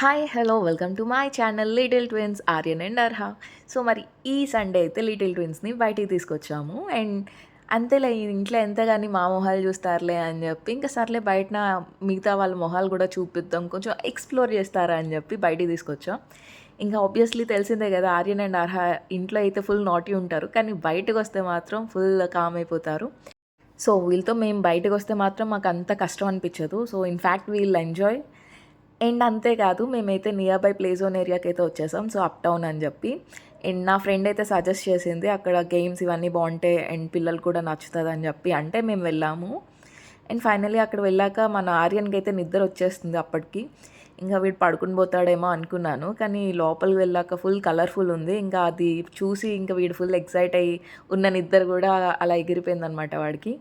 Hi hello welcome to my channel little twins Aryan and Arha so మరి ఈ Sunday అయితే little ట్విన్స్ని బయటికి తీసుకొచ్చాము. అండ్ అంతేలే ఇంట్లో ఎంత కానీ మా మొహాలు చూస్తారులే అని చెప్పి ఇంకా సర్లే బయట మిగతా వాళ్ళ మొహాలు కూడా చూపిద్దాం కొంచెం ఎక్స్ప్లోర్ చేస్తారా అని చెప్పి బయటికి తీసుకొచ్చాం. ఇంకా ఆబ్వియస్లీ తెలిసిందే కదా ఆర్యన్ అండ్ అర్హా ఇంట్లో అయితే ఫుల్ నాటీ ఉంటారు కానీ బయటకు వస్తే మాత్రం ఫుల్ కామ్ అయిపోతారు. సో వీళ్ళతో మేము బయటకు వస్తే మాత్రం మాకు అంత కష్టం అనిపించదు. So in fact we'll enjoy and అంతేకాదు మేమైతే నియర్ బై ప్లే జోన్ ఏరియాకి అయితే వచ్చేసాం. సో అప్ టౌన్ అని చెప్పి. అండ్ నా ఫ్రెండ్ అయితే సజెస్ట్ చేసింది అక్కడ గేమ్స్ ఇవన్నీ బాగుంటాయి అండ్ పిల్లలు కూడా నచ్చుతుంది అని చెప్పి. అంటే మేము వెళ్ళాము. అండ్ ఫైనలీ అక్కడ వెళ్ళాక మన ఆర్యన్కి అయితే నిద్ర వచ్చేస్తుంది అప్పటికి. ఇంకా వీడు పడుకుని పోతాడేమో అనుకున్నాను. కానీ లోపలికి వెళ్ళాక ఫుల్ కలర్ఫుల్ ఉంది. ఇంకా అది చూసి ఇంకా వీడు ఫుల్ ఎక్సైట్ అయ్యి ఉన్న నిద్ర కూడా అలా ఎగిరిపోయింది అనమాట వాడికి.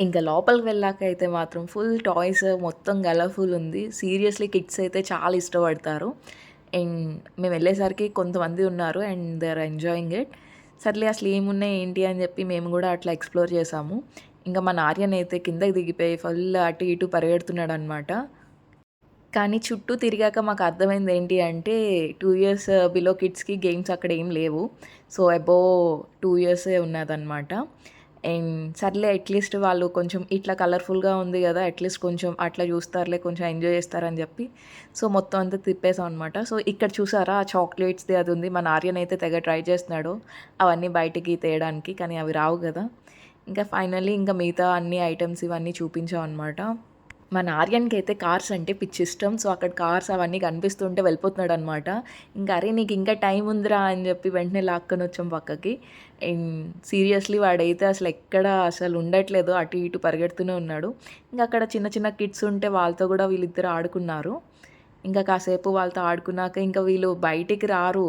ఇంకా లోపలికి వెళ్ళాక అయితే మాత్రం ఫుల్ టాయ్స్ మొత్తం కలర్ఫుల్ ఉంది. సీరియస్లీ కిడ్స్ అయితే చాలా ఇష్టపడతారు. అండ్ మేము వెళ్ళేసరికి కొంతమంది ఉన్నారు and they are enjoying it. సర్లే అసలు ఏమున్నాయి ఏంటి అని చెప్పి మేము కూడా అట్లా ఎక్స్ప్లోర్ చేసాము. ఇంకా మన ఆర్యన్ అయితే కిందకి దిగిపోయి ఫుల్ అటు ఇటు పరిగెడుతున్నాడు అనమాట కానీ చుట్టూ తిరిగాక మాకు అర్థమైంది ఏంటి అంటే టూ ఇయర్స్ బిలో కిడ్స్కి గేమ్స్ అక్కడ ఏం లేవు. సో అబోవ్ టూ ఇయర్సే ఉన్నదన్నమాట. అండ్ సర్లే అట్లీస్ట్ వాళ్ళు కొంచెం ఇట్లా కలర్ఫుల్గా ఉంది కదా అట్లీస్ట్ కొంచెం అట్లా చూస్తారులే కొంచెం ఎంజాయ్ చేస్తారని చెప్పి. సో మొత్తం అంతా తిప్పేసాం అనమాట సో ఇక్కడ చూసారా ఆ చాక్లెట్స్ది అది ఉంది. మన ఆర్యన్ అయితే తెగ ట్రై చేస్తున్నాడు. అవన్నీ బయటికి తేయడానికి కానీ అవి రావు కదా. ఇంకా ఫైనల్లీ ఇంకా మిగతా అన్ని ఐటమ్స్ ఇవన్నీ చూపించాం అనమాట మన ఆర్యన్కి అయితే కార్స్ అంటే పిచ్చి ఇష్టం సో అక్కడ కార్స్ అవన్నీ కనిపిస్తుంటే వెళ్ళిపోతున్నాడు అనమాట ఇంకా అరే నీకు ఇంకా టైం ఉందిరా అని చెప్పి వెంటనే లాక్కొని వచ్చాం పక్కకి. అండ్ సీరియస్లీ వాడైతే అసలు ఎక్కడ అసలు ఉండట్లేదు. అటు ఇటు పరిగెడుతూనే ఉన్నాడు. ఇంకా అక్కడ చిన్న చిన్న కిడ్స్ ఉంటే వాళ్ళతో కూడా వీళ్ళిద్దరు ఆడుకున్నారు. ఇంకా కాసేపు వాళ్ళతో ఆడుకున్నాక ఇంకా వీళ్ళు బయటికి రారు.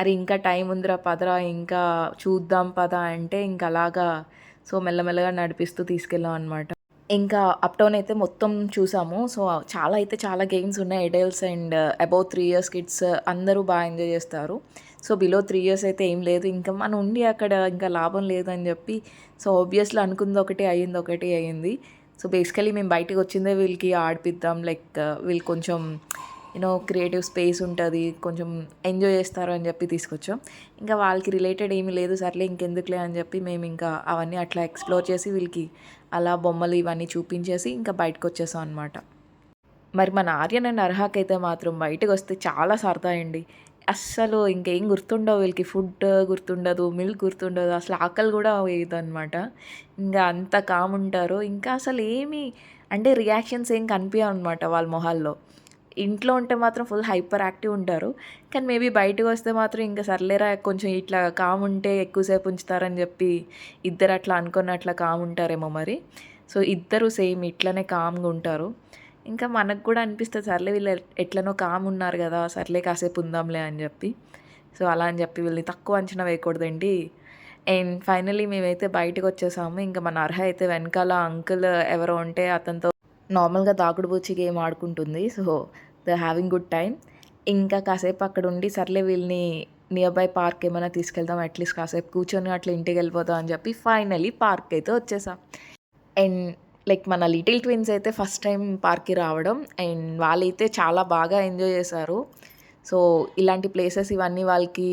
అరే ఇంకా టైం ఉందిరా పదరా ఇంకా చూద్దాం పద అంటే ఇంకా అలాగా సో మెల్లమెల్లగా నడిపిస్తూ తీసుకెళ్ళాం అనమాట ఇంకా అప్టౌన్ అయితే మొత్తం చూసాము. సో చాలా అయితే చాలా గేమ్స్ ఉన్నాయి. Adults and above three years kids అందరూ బాగా ఎంజాయ్ చేస్తారు. సో బిలో త్రీ ఇయర్స్ అయితే ఏం లేదు. ఇంకా మనం ఉండి అక్కడ ఇంకా లాభం లేదని చెప్పి సో ఆబ్వియస్లీ అనుకుంది ఒకటి అయ్యింది ఒకటి అయ్యింది. సో బేసికలీ మేము బయటకు వచ్చిందే వీళ్ళకి ఆడిపిద్దాం. లైక్ uh, వీళ్ళు కొంచెం యూనో క్రియేటివ్ స్పేస్ ఉంటుంది కొంచెం ఎంజాయ్ చేస్తారు అని చెప్పి తీసుకొచ్చాం. ఇంకా వాళ్ళకి రిలేటెడ్ ఏమీ లేదు సర్లే ఇంకెందుకులే అని చెప్పి మేము ఇంకా అవన్నీ అట్లా ఎక్స్ప్లోర్ చేసి వీళ్ళకి అలా బొమ్మలు ఇవన్నీ చూపించేసి ఇంకా బయటకు వచ్చేసాం అనమాట మరి మన ఆర్యన్ అండ్ అర్హాక్ అయితే మాత్రం బయటకు వస్తే చాలా సరదా అండి అస్సలు ఇంకేం గుర్తుండవు వీళ్ళకి ఫుడ్ గుర్తుండదు మిల్క్ గుర్తుండదు అసలు ఆకలి కూడా వేయదు అనమాట ఇంకా అంత కామ్ ఉంటారు. ఇంకా అసలు ఏమి అంటే రియాక్షన్స్ ఏం కనిపించవు అనమాట వాళ్ళ మొహాల్లో. ఇంట్లో ఉంటే మాత్రం ఫుల్ హైపర్ యాక్టివ్ ఉంటారు. కానీ మేబీ బయటకు వస్తే మాత్రం ఇంకా సర్లేరా కొంచెం ఇట్లా కామ్ ఉంటే ఎక్కువసేపు ఉంచుతారని చెప్పి ఇద్దరు అట్లా అనుకున్న అట్లా కామ్ ఉంటారేమో మరి. సో ఇద్దరు సేమ్ ఇట్లనే కామ్గా ఉంటారు. ఇంకా మనకు కూడా అనిపిస్తుంది సర్లే వీళ్ళు ఎట్లనో కామ్ ఉన్నారు కదా సర్లే కాసేపు ఉందాంలే అని చెప్పి. సో అలా అని చెప్పి వీళ్ళని తక్కువ అంచనా వేయకూడదండి. అండ్ ఫైనలీ మేమైతే బయటకు వచ్చేసాము. ఇంకా మన అర్హ అయితే వెనకాల అంకుల్ ఎవరో ఉంటే అతనితో నార్మల్గా దాగుడు గేమ్ ఆడుకుంటుంది. So the having good time ఇంకా కాసేపు అక్కడ ఉండి సర్లే వీళ్ళని నియర్ బై పార్క్ ఏమైనా తీసుకెళ్దాం అట్లీస్ట్ కాసేపు కూర్చొని అట్లా ఇంటికి వెళ్ళిపోదాం అని చెప్పి ఫైనలీ పార్క్ అయితే వచ్చేసాం. అండ్ లైక్ మన లిటిల్ ట్విన్స్ అయితే ఫస్ట్ టైం పార్క్కి రావడం. అండ్ వాళ్ళైతే చాలా బాగా ఎంజాయ్ చేశారు. సో ఇలాంటి ప్లేసెస్ ఇవన్నీ వాళ్ళకి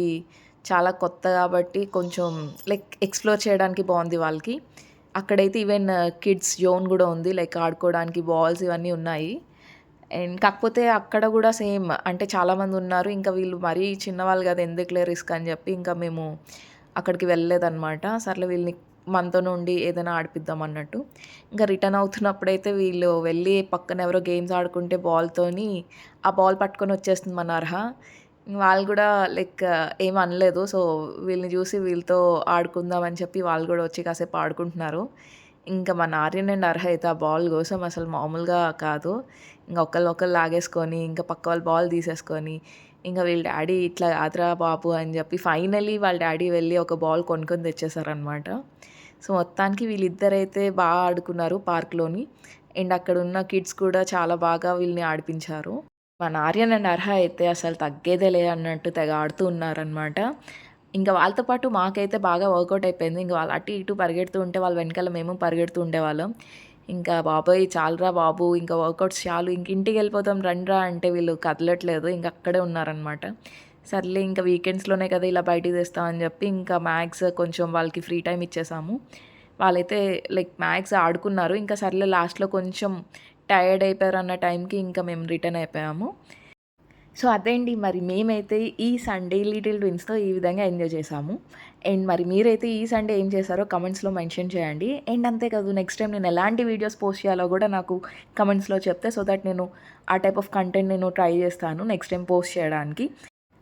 చాలా కొత్త కాబట్టి కొంచెం లైక్ ఎక్స్ప్లోర్ చేయడానికి బాగుంది వాళ్ళకి. అక్కడైతే ఈవెన్ కిడ్స్ జోన్ కూడా ఉంది. లైక్ ఆడుకోవడానికి బాల్స్ ఇవన్నీ ఉన్నాయి. అండ్ కాకపోతే అక్కడ కూడా సేమ్ అంటే చాలామంది ఉన్నారు. ఇంకా వీళ్ళు మరీ చిన్నవాళ్ళు కదా. ఎందుకులే రిస్క్ అని చెప్పి ఇంకా మేము అక్కడికి వెళ్ళలేదన్నమాట. సర్లే వీళ్ళని మనతో నుండి ఏదైనా ఆడిపిద్దాం అన్నట్టు. ఇంకా రిటర్న్ అవుతున్నప్పుడైతే వీళ్ళు వెళ్ళి పక్కన ఎవరో గేమ్స్ ఆడుకుంటే బాల్తోని ఆ బాల్ పట్టుకొని వచ్చేస్తుంది మన అర్హ. వాళ్ళు కూడా లైక్ ఏం అనలేదు. సో వీళ్ళని చూసి వీళ్ళతో ఆడుకుందామని చెప్పి వాళ్ళు కూడా వచ్చి కాసేపు ఆడుకుంటున్నారు. ఇంకా మన ఆర్యన్ అండ్ అర్హ అయితే ఆ బాల్ కోసం అసలు మామూలుగా కాదు. ఇంకా ఒకళ్ళు ఒకళ్ళు లాగేసుకొని ఇంకా పక్క వాళ్ళు బాల్ తీసేసుకొని ఇంకా వీళ్ళ డాడీ ఇట్లా ఆదరా బాబు అని చెప్పి ఫైనలీ వాళ్ళ డాడీ వెళ్ళి ఒక బాల్ కొనుక్కొని తెచ్చేసారనమాట సో మొత్తానికి వీళ్ళిద్దరైతే బాగా ఆడుకున్నారు పార్క్లోని. అండ్ అక్కడ ఉన్న కిడ్స్ కూడా చాలా బాగా వీళ్ళని ఆడిపించారు. మన ఆర్యన్ అండ్ అర్హ అయితే అసలు తగ్గేదేలే అన్నట్టు తెగ ఆడుతూ ఉన్నారనమాట ఇంకా వాళ్ళతో పాటు మాకైతే బాగా వర్కౌట్ అయిపోయింది. ఇంకా వాళ్ళు అటు ఇటు పరిగెడుతూ ఉంటే వాళ్ళ వెనకాల మేము పరిగెడుతూ ఉండేవాళ్ళం. ఇంకా బాబోయ్ చాలురా బాబు ఇంకా వర్కౌట్స్ చాలు ఇంక ఇంటికి వెళ్ళిపోతాం రండ్రా అంటే వీళ్ళు కదలట్లేదు. ఇంక అక్కడే ఉన్నారనమాట సర్లే ఇంకా వీకెండ్స్లోనే కదా ఇలా బయటికి తెస్తామని చెప్పి ఇంకా మ్యాథ్స్ కొంచెం వాళ్ళకి ఫ్రీ టైం ఇచ్చేసాము. వాళ్ళైతే లైక్ మ్యాథ్స్ ఆడుకున్నారు. ఇంకా సర్లే లాస్ట్లో కొంచెం టైర్డ్ అయిపోయారు అన్న టైంకి ఇంకా మేము రిటర్న్ అయిపోయాము. సో అదేండి మరి మేమైతే ఈ సండే లిటిల్ ట్విన్స్తో ఈ విధంగా ఎంజాయ్ చేసాము అండ్ మరి మీరైతే ఈ సండే ఏం చేశారో కమెంట్స్లో మెన్షన్ చేయండి. అండ్ అంతేకాదు నెక్స్ట్ టైం నేను ఎలాంటి వీడియోస్ పోస్ట్ చేయాలో కూడా నాకు కమెంట్స్లో చెప్తే సో దట్ నేను ఆ టైప్ ఆఫ్ కంటెంట్ నేను ట్రై చేస్తాను నెక్స్ట్ టైం పోస్ట్ చేయడానికి.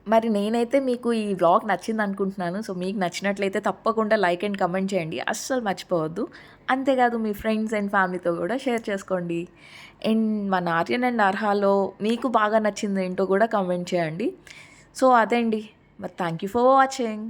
మరి నేనైతే మీకు ఈ వ్లాగ్ నచ్చింది అనుకుంటున్నాను సో మీకు నచ్చినట్లయితే తప్పకుండా లైక్ అండ్ కమెంట్ చేయండి. అస్సలు మర్చిపోవద్దు. అంతేకాదు మీ ఫ్రెండ్స్ అండ్ ఫ్యామిలీతో కూడా షేర్ చేసుకోండి. అండ్ మన ఆర్యన్ అండ్ అర్హాలో మీకు బాగా నచ్చింది ఏంటో కూడా కమెంట్ చేయండి. సో అదే అండి మరి థ్యాంక్ యూ ఫర్ వాచింగ్.